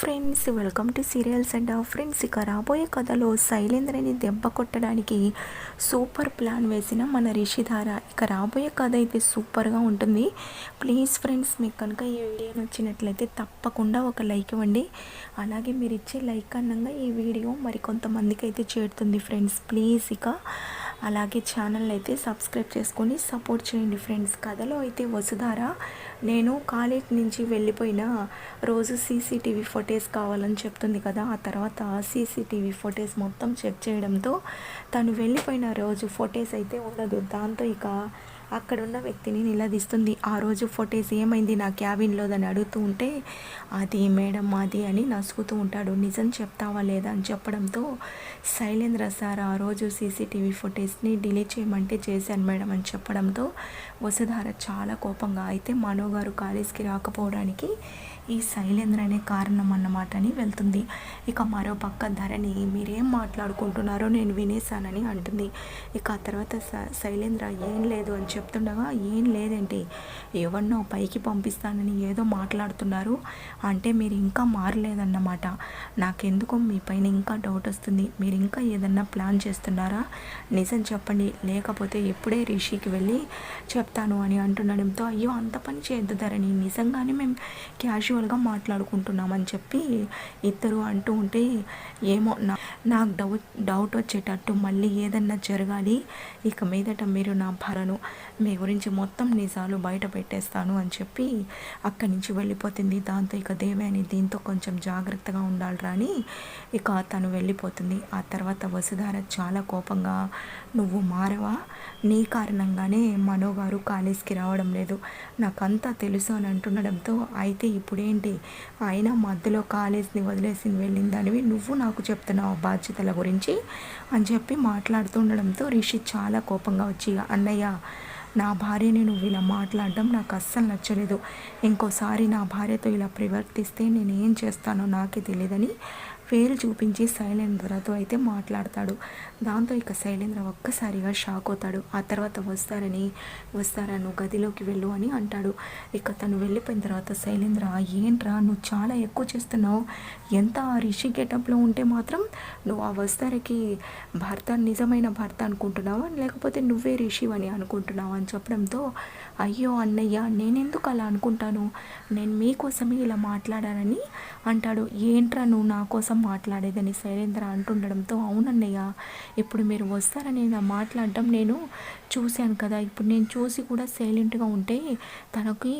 Friends welcome to serials and friends ఇక రాబోయే కథలో శైలేంద్రని దెబ్బ కొట్టడానికి సూపర్ ప్లాన్ వేసిన మన రిషిధార. ఇక రాబోయే కథ అయితే సూపర్గా ఉంటుంది. ప్లీజ్ ఫ్రెండ్స్ మీకు కనుక ఈ వీడియో నచ్చినట్లయితే తప్పకుండా ఒక లైక్ ఇవ్వండి. అలాగే మీరు ఇచ్చే లైక్ అన్నంగా ఈ వీడియో మరి కొంతమందికి అయితే చేరుతుంది ఫ్రెండ్స్ ప్లీజ్ ఇక అలాగే ఛానల్ అయితే సబ్స్క్రైబ్ చేసుకొని సపోర్ట్ చేయండి ఫ్రెండ్స్. కథలో అయితే వసుధార నేను కాలేజ్ నుంచి వెళ్ళిపోయిన రోజు సీసీటీవీ ఫొటేజ్ కావాలని చెప్తుంది కదా ఆ తర్వాత సీసీటీవీ ఫొటేజ్ మొత్తం చెక్ చేయడంతో తను వెళ్ళిపోయిన రోజు ఫొటేజ్ అయితే ఉండదు. దాంతో ఇక అక్కడ ఉన్న వ్యక్తిని నిలదీస్తుంది. ఆ రోజు ఫొటేజ్ ఏమైంది? నా క్యాబిన్లోదని అడుగుతూ ఉంటే అది మేడం అది అని నసుకుతూ ఉంటాడు. నిజం చెప్తావా లేదా? అని చెప్పడంతో శైలేంద్ర సార్ ఆ రోజు సీసీటీవీ ఫొటేజ్ని డిలీట్ చేయమంటే చేశాను మేడం అని చెప్పడంతో వసుధార చాలా కోపంగా అయితే మనో గారు కాలేజ్కి రాకపోవడానికి ఈ శైలేంద్ర అనే కారణం అన్నమాట అని వెళ్తుంది. ఇక మరో పక్క ధరణి మీరేం మాట్లాడుకుంటున్నారో నేను వినేశానని అంటుంది. ఇక ఆ తర్వాత శైలేంద్ర ఏం లేదు అని చెప్తుండగా ఏం లేదంటే ఎవరినో పైకి పంపిస్తానని ఏదో మాట్లాడుతున్నారు. అంటే మీరు ఇంకా మారలేదన్నమాట. నాకెందుకో మీ పైన ఇంకా డౌట్ వస్తుంది. మీరు ఇంకా ఏదన్నా ప్లాన్ చేస్తున్నారా? నిజం చెప్పండి. లేకపోతే ఎప్పుడే రిషికి వెళ్ళి చెప్తాను అని అంటుండడంతో అయ్యో అంత పని చేయొద్దు ధరణి. నిజంగానే మేము క్యాజువల్గా మాట్లాడుకుంటున్నామని చెప్పి ఇద్దరు అంటూ ఉంటే ఏమో నా నాకు డౌట్ డౌట్ వచ్చేటట్టు మళ్ళీ ఏదన్నా జరగాలి. ఇక మీదట మీరు నా భరను. మీ గురించి మొత్తం నిజాలు బయట పెట్టేస్తాను అని చెప్పి అక్కడి నుంచి వెళ్ళిపోతుంది. దాంతో ఇక దేవేని దీంతో కొంచెం జాగ్రత్తగా ఉండాలిరా అని ఇక తను వెళ్ళిపోతుంది. ఆ తర్వాత వసుధార చాలా కోపంగా నువ్వు మారవా? నీ కారణంగానే మనోగారు కాలేజీకి రావడం లేదు. నాకంతా తెలుసు అని అంటుండడంతో అయితే ఇప్పుడే ఏంటి? అయినా మధ్యలో కాలేజ్ని వదిలేసి వెళ్ళిందనివి నువ్వు నాకు చెప్తున్నావు బాధ్యతల గురించి అని చెప్పి మాట్లాడుతుండడంతో రిషి చాలా కోపంగా వచ్చి అన్నయ్య నా భార్యని నువ్వు ఇలా మాట్లాడడం నాకు అస్సలు నచ్చలేదు. ఇంకోసారి నా భార్యతో ఇలా ప్రవర్తిస్తే నేను ఏం చేస్తానో నాకే తెలియదని ఫెయిల్ చూపించి శైలేంద్రతో అయితే మాట్లాడతాడు. దాంతో ఇక శైలేంద్ర ఒక్కసారిగా షాక్ అవుతాడు. ఆ తర్వాత వస్తారని వస్తారా నువ్వు గదిలోకి వెళ్ళు అని అంటాడు. ఇక తను వెళ్ళిపోయిన తర్వాత శైలేంద్ర ఏంట్రా నువ్వు చాలా ఎక్కువ చేస్తున్నావు. ఎంత రిషి గెటప్లో ఉంటే మాత్రం నువ్వు ఆ వస్తారకి భర్త నిజమైన భర్త అనుకుంటున్నావా? లేకపోతే నువ్వే రిషి అని అనుకుంటున్నావా? అని చెప్పడంతో అయ్యో అన్నయ్య నేనెందుకు అలా అనుకుంటాను? నేను మీకోసమే ఇలా మాట్లాడానని అంటాడు. ఏంట్రా నువ్వు నా కోసం మాట్లాడేదని శైలేంద్ర అంటుండడంతో అవునన్నయ్య ఇప్పుడు మీరు వస్తారని మాట్లాడడం నేను చూశాను కదా. ఇప్పుడు నేను చూసి కూడా సైలెంట్గా ఉంటే తనకి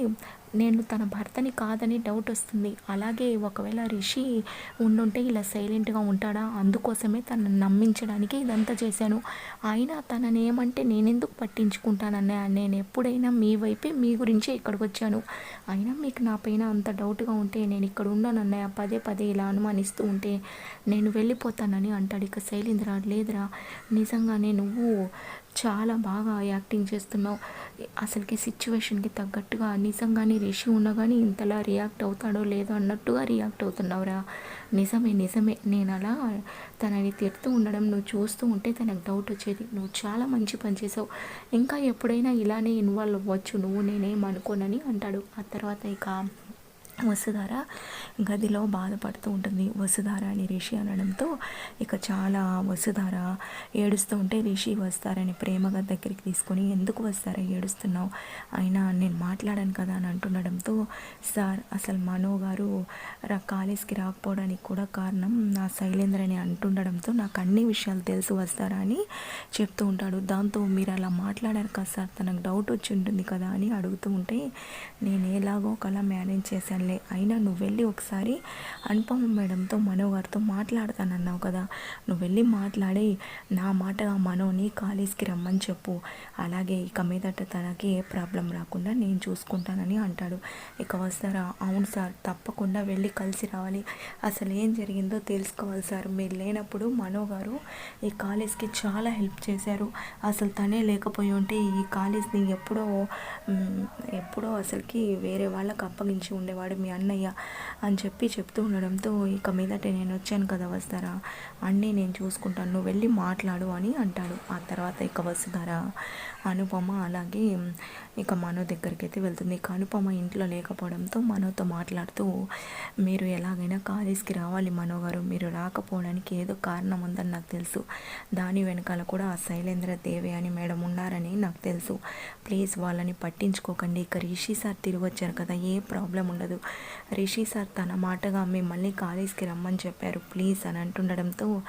నేను తన భర్తని కాదని డౌట్ వస్తుంది. అలాగే ఒకవేళ రిషి ఉండుంటే ఇలా సైలెంట్గా ఉంటాడా? అందుకోసమే తనను నమ్మించడానికి ఇదంతా చేశాను. అయినా తనని ఏమంటే నేనెందుకు పట్టించుకుంటానన్నా నేను ఎప్పుడైనా మీ వైపే మీ గురించే ఇక్కడికి వచ్చాను. అయినా మీకు నా పైన అంత డౌట్గా ఉంటే నేను ఇక్కడ ఉండను పదే పదే ఇలా అనుమానిస్తూ ఉంటే నేను వెళ్ళిపోతానని అంటాడు. ఇక శైలేంద్ర లేదురా నిజంగానే నువ్వు చాలా బాగా యాక్టింగ్ చేస్తున్నావు. అసలుకి సిచ్యువేషన్కి తగ్గట్టుగా నిజంగానే రిషి ఉన్నా కానీ ఇంతలా రియాక్ట్ అవుతాడో లేదో అన్నట్టుగా రియాక్ట్ అవుతున్నావురా. నిజమే నిజమే. నేను అలా తనని తిడుతూ ఉండడం నువ్వు చూస్తూ ఉంటే తనకు డౌట్ వచ్చేది. నువ్వు చాలా మంచి పని చేసావు. ఇంకా ఎప్పుడైనా ఇలానే ఇన్వాల్వ్ అవ్వచ్చు. నువ్వు నేనేం అనుకోనని అంటాడు. ఆ తర్వాత ఇక వసుధార గదిలో బాధపడుతూ ఉంటుంది. వసుధార అని రిషి అనడంతో ఇక చాలా వసుధార ఏడుస్తూ ఉంటే రిషి వస్తారని ప్రేమగా దగ్గరికి తీసుకొని ఎందుకు వస్తారా ఏడుస్తున్నావు? అయినా నేను మాట్లాడాను కదా అని అంటుండడంతో సార్ అసలు మనో గారు కాలేజ్కి రాకపోవడానికి కూడా కారణం నా శైలేంద్ర అని అంటుండడంతో నాకు అన్ని విషయాలు తెలుసు వస్తారా అని చెప్తూ ఉంటాడు. దాంతో మీరు అలా మాట్లాడారు కదా సార్ తనకు డౌట్ వచ్చి ఉంటుంది కదా అని అడుగుతూ ఉంటే నేను ఎలాగో ఒకలా మేనేజ్ చేశాను. సర్లే అయినా నువ్వు వెళ్ళి ఒకసారి అనుపమ మేడంతో మనో గారితో మాట్లాడతానన్నావు కదా. నువ్వు వెళ్ళి మాట్లాడి నా మాటగా మనోని కాలేజ్కి రమ్మని చెప్పు. అలాగే ఇక మీదట తనకి ఏ ప్రాబ్లం రాకుండా నేను చూసుకుంటానని అంటాడు. ఇక వస్తారా? అవును సార్ తప్పకుండా వెళ్ళి కలిసి రావాలి. అసలు ఏం జరిగిందో తెలుసుకోవాలి సార్. మీరు లేనప్పుడు మనో గారు ఈ కాలేజ్కి చాలా హెల్ప్ చేశారు. అసలు తనే లేకపోయి ఉంటే ఈ కాలేజ్ని ఎప్పుడో ఎప్పుడో అసలుకి వేరే వాళ్ళకి అప్పగించి ఉండేవాడు. మీ అన్నయ్య అని చెప్పి చెప్తూ ఉండడంతో ఇక మీదట నేను వచ్చాను కదా వస్తారా? అన్నీ నేను చూసుకుంటాను నువ్వు వెళ్ళి మాట్లాడు అని అంటాడు. ఆ తర్వాత ఇక వస్తారా అనుపమ అలాగే ఇక మనో దగ్గరికి అయితే వెళ్తుంది. ఇక అనుపమ ఇంట్లో లేకపోవడంతో మనోతో మాట్లాడుతూ మీరు ఎలాగైనా కాలేజ్కి రావాలి మనో గారు మీరు రాకపోవడానికి ఏదో కారణం ఉందని నాకు తెలుసు. దాని వెనకాల కూడా ఆ శైలేంద్ర దేవి అని మేడం ఉన్నారని నాకు తెలుసు. ప్లీజ్ వాళ్ళని పట్టించుకోకండి. ఇక రిషి సార్ తిరిగి వచ్చారు కదా ఏ ప్రాబ్లం ఉండదు. రిషి సార్ తన మాటగా మిమ్మల్ని కాలేజ్కి రమ్మని చెప్పారు. ప్లీజ్ అని అంటుండడంతో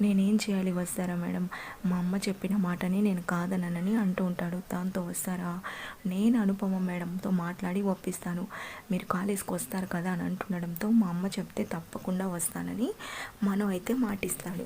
నేనేం చేయాలి వస్తారా మేడం? మా అమ్మ చెప్పిన మాటని నేను కాదనని అంటూ ఉంటాడు. దాంతో వస్తారా? నేను అనుపమ మేడంతో మాట్లాడి ఒప్పిస్తాను. మీరు కాలేజ్కి వస్తారు కదా అని అంటుండడంతో మా అమ్మ చెప్తే తప్పకుండా వస్తానని మనం అయితే మాటిస్తాడు.